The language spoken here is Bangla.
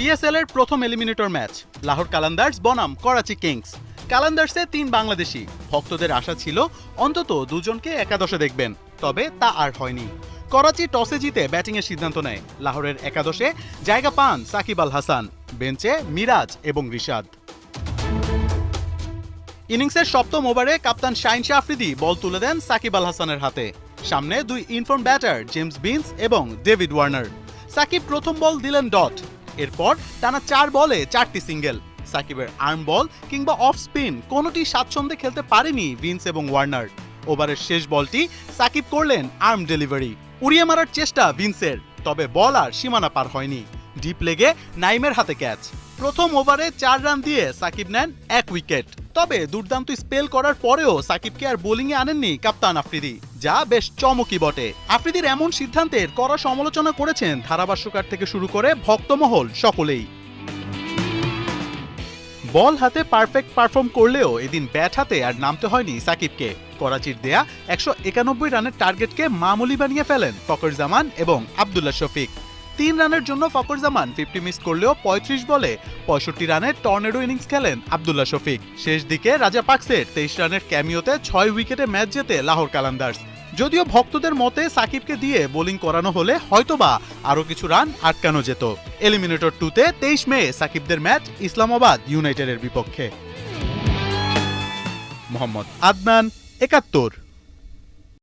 পিএসএল এর প্রথম এলিমিনেটর ম্যাচ লাহোর কালান্দার্স বনাম করাচি কিংস কালান্দার্সে তিন বাংলাদেশি। ভক্তদের আশা ছিল অন্তত দুজনকে একাদশে দেখবেন, তবে তা আর হয়নি। করাচি টসে জিতে ব্যাটিংয়ের সিদ্ধান্ত নেয় লাহোরের একাদশে জায়গা পান সাকিব আল হাসান, বেঞ্চে মিরাজ এবং রিশাদ। ইনিংসের সপ্তম ওভারে কাপ্তান শাইন আফ্রিদি বল তুলে দেন সাকিব আল হাসানের হাতে। সামনে দুই in form batter, James Vince এবং ডেভিড ওয়ার্নার। সাকিব প্রথম বল দিলেন ডট এরপর টানা চার বলে চারটি সিঙ্গেল। সাকিবের আর্ম বল কিংবা অফ স্পিন কোনোটি স্বাচ্ছন্দ্যে খেলতে পারেনি ভিন্স এবং ওয়ার্নার। ওভারের শেষ বলটি সাকিব করলেন আর্ম ডেলিভারি। উড়িয়ে মারার চেষ্টা ভিন্সের, তবে বল আর সীমানা পার হয়নি। ডিপ লেগে নাইমের হাতে ক্যাচ। প্রথম ওভারে চার রান দিয়ে সাকিব নেন এক উইকেট। তবে দুর্দান্ত স্পেল করার পরেও সাকিবকে আর বোলিংয়ে আনেননি কাপ্তান আফ্রিদি। যা বেশ চমকি বটে। আফ্রিদির এমন সিদ্ধান্তের কড়া সমালোচনা করেছেন ধারাভাষ্যকার থেকে শুরু করে ভক্তমহল সকলেই। বল হাতে পারফেক্ট পারফর্ম করলেও এদিন ব্যাট হাতে আর নামতে হয়নি সাকিবকে। করাচির দেয়া একশো একানব্বই রানের টার্গেটকে মামুলি বানিয়ে ফেলেন ফকর জামান এবং আবদুল্লাহ শফিক। তিন রানের জন্য ফকর জামান ফিফটি মিস করলেও পঁয়ত্রিশ বলে পঁয়ষট্টি রানের টর্নেডো ইনিংস খেলেন আবদুল্লাহ শফিক। শেষ দিকে রাজা পাকসের তেইশ রানের ক্যামিওতে ছয় উইকেটে ম্যাচ জেতে লাহোর কালান্দার্স যদিও ভক্তদের মতে সাকিবকে দিয়ে বোলিং করানো হলে হয়তোবা আরও কিছু রান আটকানো যেত। এলিমিনেটর টুতে তেইশ মে সাকিবদের ম্যাচ ইসলামাবাদ ইউনাইটেডের বিপক্ষে। মোহাম্মদ আদনান একাত্তর।